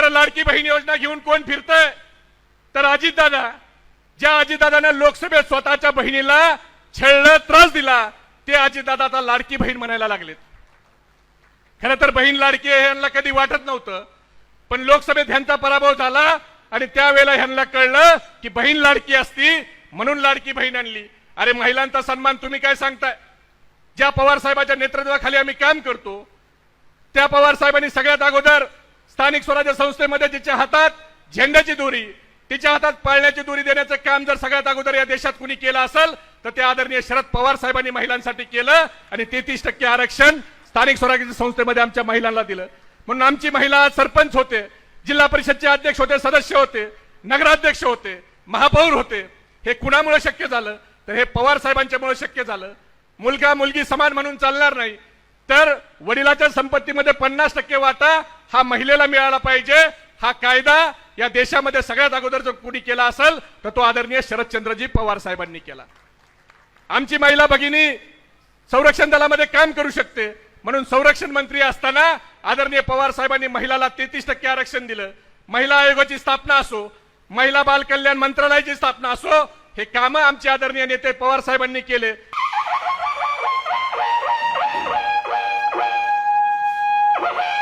बरं लाडकी बहीण योजना घेऊन कोण फिरतंय? तर अजितदादा ज्या अजितदादानं लोकसभेत स्वतःच्या बहिणीला छळलं त्रास दिला ते अजितदादा आता लाडकी बहीण म्हणायला लागलेत. खरं तर बहीण लाडकी आहे यांना कधी वाटत नव्हतं पण लोकसभेत ह्यांचा पराभव झाला आणि त्यावेळेला ह्यांना कळलं की बहीण लाडकी असती म्हणून लाडकी बहीण आणली. अरे महिलांचा सन्मान तुम्ही काय सांगताय? ज्या पवार साहेबांच्या नेतृत्वाखाली आम्ही काम करतो त्या पवार साहेबांनी सगळ्यात अगोदर स्थानिक स्वराज्य संस्थेमध्ये जिच्या हातात झेंड्याची दोरी तिच्या हातात पाळण्याची दोरी देण्याचं काम जर सगळ्यात अगोदर या देशात कुणी केलं असेल तर ते आदरणीय शरद पवार साहेबांनी महिलांसाठी केलं आणि तेहतीस टक्के आरक्षण स्थानिक स्वराज्य संस्थेमध्ये आमच्या महिलांना दिलं. म्हणून आमची महिला सरपंच होते जिल्हा परिषदचे अध्यक्ष होते सदस्य होते नगराध्यक्ष होते महापौर होते. हे कुणामुळे शक्य झालं? तर हे पवार साहेबांच्यामुळे शक्य झालं. मुलगा मुलगी समान म्हणून चालणार नाही. तर वडिलाच्या संपत्तीमध्ये पन्नास टक्के वाटा हा महिलेला मिळाला पाहिजे. हा कायदा या देशामध्ये सगळ्यात अगोदर जर कुणी केला असेल तर तो आदरणीय शरदचंद्रजी पवार साहेबांनी केला. आमची महिला भगिनी संरक्षण दलामध्ये काम करू शकते. म्हणून संरक्षण मंत्री असताना आदरणीय पवार साहेबांनी महिलाला तेहतीस टक्के आरक्षण दिलं. महिला आयोगाची स्थापना असो महिला बाल कल्याण मंत्रालयाची स्थापना असो हे कामं आमचे आदरणीय नेते पवार साहेबांनी केले. Woo-hoo!